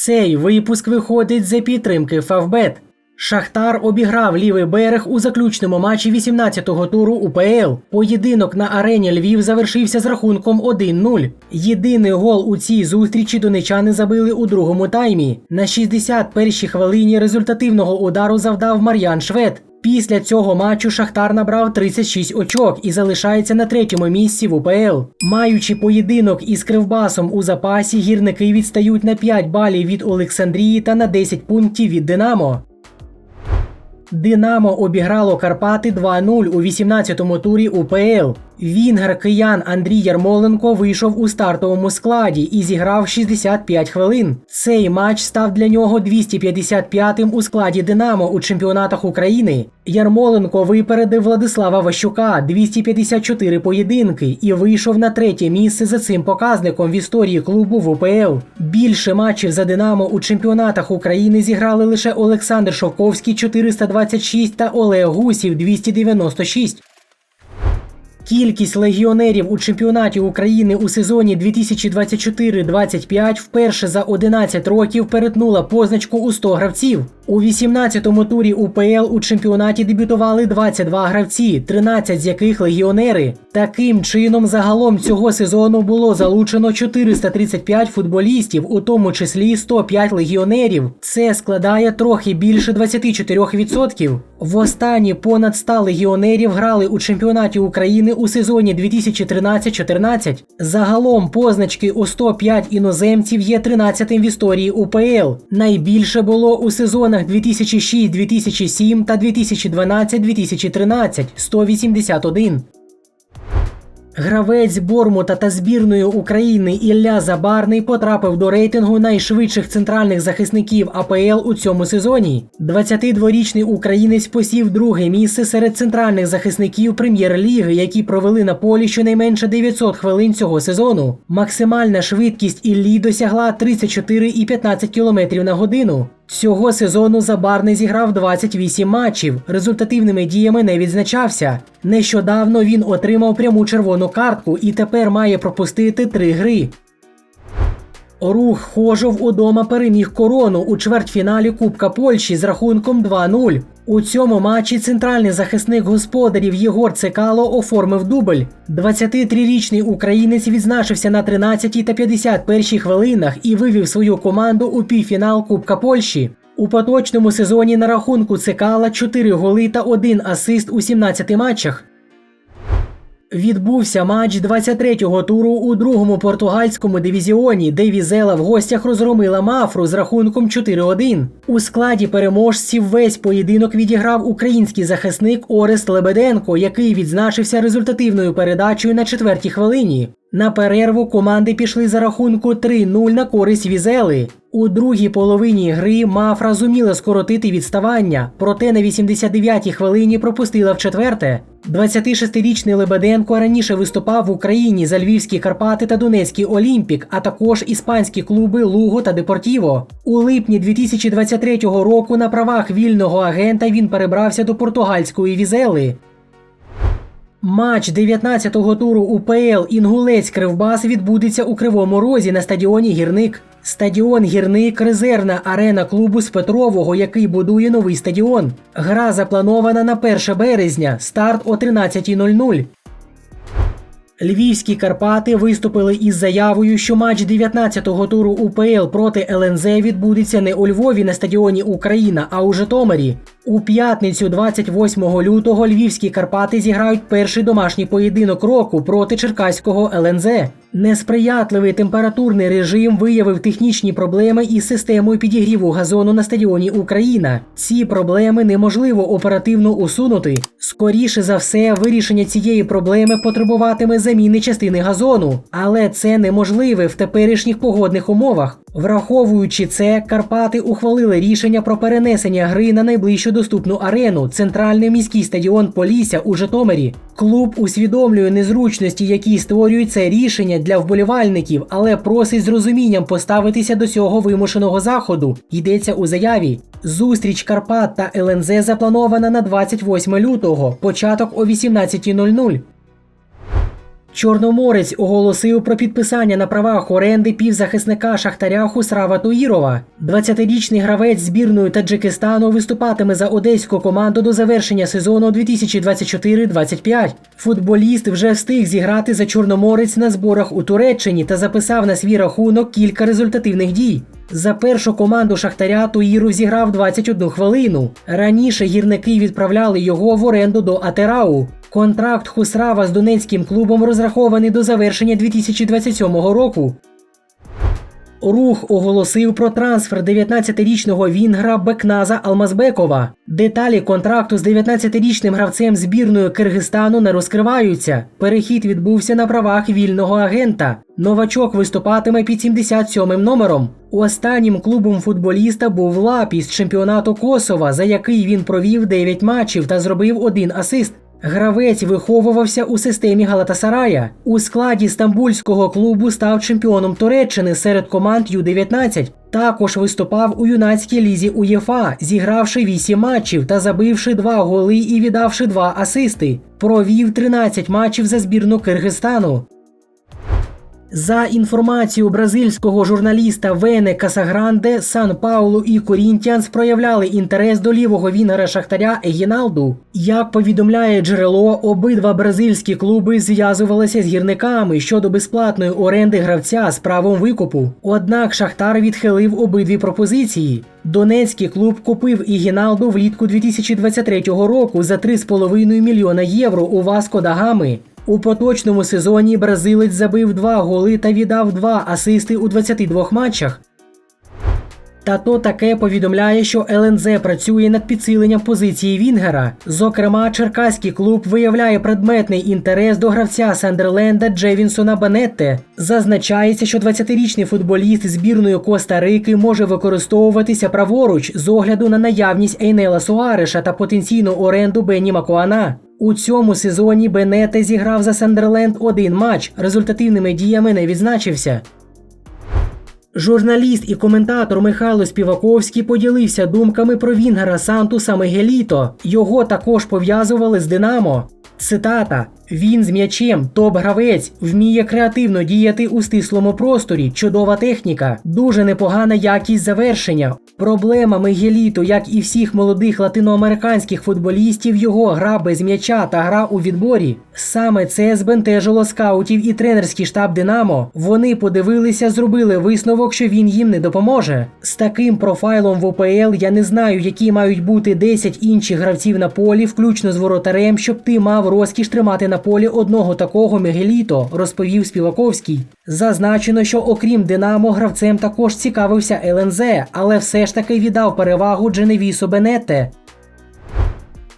Цей випуск виходить за підтримки Фавбет. Шахтар обіграв лівий берег у заключному матчі 18-го туру УПЛ. Поєдинок на арені Львів завершився з рахунком 1-0. Єдиний гол у цій зустрічі донечани забили у другому таймі. На 61-й хвилині результативного удару завдав Мар'ян Швед. Після цього матчу Шахтар набрав 36 очок і залишається на третьому місці в УПЛ. Маючи поєдинок із Кривбасом у запасі, гірники відстають на 5 балів від Олександрії та на 10 пунктів від Динамо. Динамо обіграло Карпати 2-0 у 18-му турі УПЛ. Вінгер киян Андрій Ярмоленко вийшов у стартовому складі і зіграв 65 хвилин. Цей матч став для нього 255-м у складі Динамо у чемпіонатах України. Ярмоленко випередив Владислава Ващука 254 поєдинки і вийшов на третє місце за цим показником в історії клубу в УПЛ. Більше матчів за Динамо у чемпіонатах України зіграли лише Олександр Шовковський 426 та Олег Гусів 296. Кількість легіонерів у чемпіонаті України у сезоні 2024-25 вперше за 11 років перетнула позначку у 100 гравців. У 18-му турі УПЛ у чемпіонаті дебютували 22 гравці, 13 з яких легіонери. Таким чином, загалом цього сезону було залучено 435 футболістів, у тому числі 105 легіонерів. Це складає трохи більше 24%. Востаннє понад 100 легіонерів грали у чемпіонаті України у сезоні 2013-14. Загалом позначки у 105 іноземців є 13-тим в історії УПЛ. Найбільше було у сезонах 2006-2007 та 2012-2013 – 181. Гравець Бормута та збірної України Ілля Забарний потрапив до рейтингу найшвидших центральних захисників АПЛ у цьому сезоні. 22-річний українець посів друге місце серед центральних захисників прем'єр-ліги, які провели на полі щонайменше 900 хвилин цього сезону. Максимальна швидкість Іллі досягла 34,15 км на годину. Цього сезону Забарний зіграв 28 матчів. Результативними діями не відзначався. Нещодавно він отримав пряму червону картку і тепер має пропустити три гри. Рух Хожов удома переміг корону у чвертьфіналі Кубка Польщі з рахунком 2-0. У цьому матчі центральний захисник господарів Єгор Цекало оформив дубль. 23-річний українець відзначився на 13 та 51 хвилинах і вивів свою команду у півфінал Кубка Польщі. У поточному сезоні на рахунку Цекала 4 голи та 1 асист у 17 матчах. Відбувся матч 23-го туру у другому португальському дивізіоні, де Візела в гостях розгромила мафру з рахунком 4-1. У складі переможців весь поєдинок відіграв український захисник Орест Лебеденко, який відзначився результативною передачею на четвертій хвилині. На перерву команди пішли за рахунку 3-0 на користь Візели. У другій половині гри Мафра зуміла скоротити відставання, проте на 89-й хвилині пропустила в четверте. 26-річний Лебеденко раніше виступав в Україні за Львівські Карпати та Донецький Олімпік, а також іспанські клуби Луго та Депортіво. У липні 2023 року на правах вільного агента він перебрався до португальської візели. Матч 19-го туру УПЛ Інгулець Кривбас відбудеться у Кривому Розі на стадіоні Гірник. Стадіон Гірник резервна арена клубу з Петрового, який будує новий стадіон. Гра запланована на 1 березня. Старт о 13.00. Львівські Карпати виступили із заявою, що матч 19-го туру УПЛ проти ЛНЗ відбудеться не у Львові на стадіоні Україна, а у Житомирі. У п'ятницю, 28 лютого, львівські Карпати зіграють перший домашній поєдинок року проти Черкаського ЛНЗ. Несприятливий температурний режим виявив технічні проблеми із системою підігріву газону на стадіоні Україна. Ці проблеми неможливо оперативно усунути. Скоріше за все, вирішення цієї проблеми потребуватиме заміни частини газону, але це неможливе в теперішніх погодних умовах. Враховуючи це, Карпати ухвалили рішення про перенесення гри на найближчу доступну арену центральний міський стадіон Полісся у Житомирі. Клуб усвідомлює незручності, які створюють це рішення для вболівальників, але просить з розумінням поставитися до цього вимушеного заходу. Йдеться у заяві. Зустріч Карпат та ЛНЗ запланована на 28 лютого, початок о 18.00. Чорноморець оголосив про підписання на правах оренди півзахисника Шахтаря Хусрава Туїрова. 20-річний гравець збірної Таджикистану виступатиме за одеську команду до завершення сезону 2024-25. Футболіст вже встиг зіграти за Чорноморець на зборах у Туреччині та записав на свій рахунок кілька результативних дій. За першу команду Шахтаря Туїру зіграв 21 хвилину. Раніше гірники відправляли його в оренду до Атерау. Контракт Хусрава з донецьким клубом розрахований до завершення 2027 року. Рух оголосив про трансфер 19-річного вінгра Бекназа Алмазбекова. Деталі контракту з 19-річним гравцем збірної Киргизстану не розкриваються. Перехід відбувся на правах вільного агента. Новачок виступатиме під 77-м номером. Останнім клубом футболіста був Лапі з чемпіонату Косова, за який він провів 9 матчів та зробив один асист. Гравець виховувався у системі Галатасарая. У складі стамбульського клубу став чемпіоном Туреччини серед команд Ю-19. Також виступав у юнацькій лізі УЄФА, зігравши 8 матчів та забивши 2 голи і віддавши 2 асисти. Провів 13 матчів за збірну Киргизстану. За інформацією бразильського журналіста Вене Касагранде, Сан Паулу і Корінтіанс проявляли інтерес до лівого вінгера Шахтаря Егіналду. Як повідомляє джерело, обидва бразильські клуби зв'язувалися з гірниками щодо безплатної оренди гравця з правом викупу. Однак Шахтар відхилив обидві пропозиції. Донецький клуб купив Ігіналду влітку 2023 року за 3,5 мільйона євро у Васко да Гами. У поточному сезоні бразилець забив два голи та віддав два асисти у 22 матчах. Та то таке повідомляє, що ЛНЗ працює над підсиленням позиції Вінгера. Зокрема, черкаський клуб виявляє предметний інтерес до гравця Сандерленда Джевінсона Банетте. Зазначається, що 20-річний футболіст збірної Коста-Рики може використовуватися праворуч з огляду на наявність Ейнела Суареша та потенційну оренду Бенні Макуана. У цьому сезоні Бенете зіграв за Сандерленд один матч, результативними діями не відзначився. Журналіст і коментатор Михайло Співаковський поділився думками про Вінгера Сантуса Мегеліто. Його також пов'язували з Динамо. Цитата: Він з м'ячем, топ-гравець, вміє креативно діяти у стислому просторі, чудова техніка, дуже непогана якість завершення. Проблема Мегеліто, як і всіх молодих латиноамериканських футболістів, його гра без м'яча та гра у відборі. Саме це збентежило скаутів і тренерський штаб Динамо. Вони подивилися, зробили висновок, що він їм не допоможе. З таким профайлом в ОПЛ я не знаю, які мають бути 10 інших гравців на полі, включно з воротарем, щоб ти мав розкіш тримати на полі одного такого Мегеліто, розповів Співаковський. Зазначено, що окрім Динамо, гравцем також цікавився ЛНЗ, але все ж таки віддав перевагу Дженевісу Бенетте.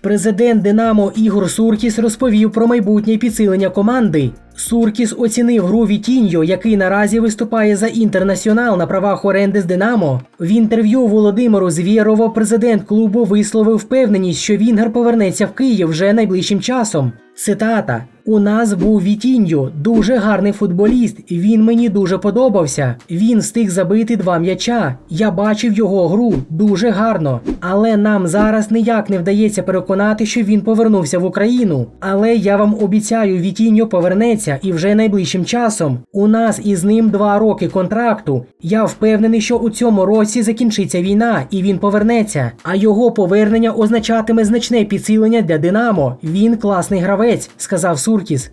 Президент Динамо Ігор Суркіс розповів про майбутнє підсилення команди. Суркіс оцінив гру Вітіньо, який наразі виступає за інтернаціонал на правах оренди з Динамо. В інтерв'ю Володимиру Звєрово президент клубу висловив впевненість, що Вінгер повернеться в Київ вже найближчим часом. Цитата: У нас був Вітіньо, дуже гарний футболіст. Він мені дуже подобався. Він встиг забити два м'яча. Я бачив його гру дуже гарно. Але нам зараз ніяк не вдається переконати, що він повернувся в Україну. Але я вам обіцяю, Вітіньо повернеться і вже найближчим часом. У нас із ним два роки контракту. Я впевнений, що у цьому році закінчиться війна і він повернеться. А його повернення означатиме значне підсилення для Динамо. Він класний гравець, сказав Суркіс.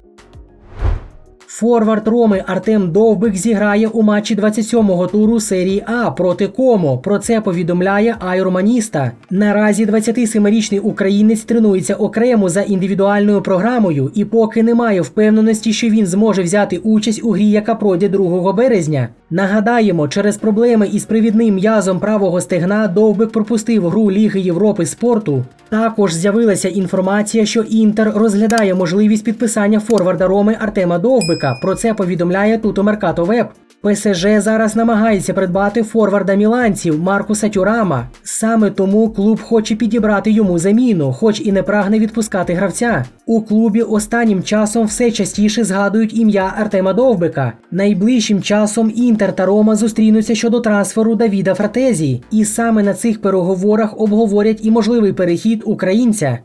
Форвард Роми Артем Довбик зіграє у матчі 27-го туру серії А проти Комо. Про це повідомляє Айроманіста. Наразі 27-річний українець тренується окремо за індивідуальною програмою, і поки немає впевненості, що він зможе взяти участь у грі, яка пройде 2 березня. Нагадаємо, через проблеми із привідним м'язом правого стегна Довбик пропустив гру Ліги Європи спорту. Також з'явилася інформація, що Інтер розглядає можливість підписання форварда Роми Артема Довбика. Про це повідомляє Туто Меркато Веб. ПСЖ зараз намагається придбати форварда міланців Маркуса Тюрама. Саме тому клуб хоче підібрати йому заміну, хоч і не прагне відпускати гравця. У клубі останнім часом все частіше згадують ім'я Артема Довбика. Найближчим часом Інтер та Рома зустрінуться щодо трансферу Давіда Фратезі, і саме на цих переговорах обговорять і можливий перехід українця.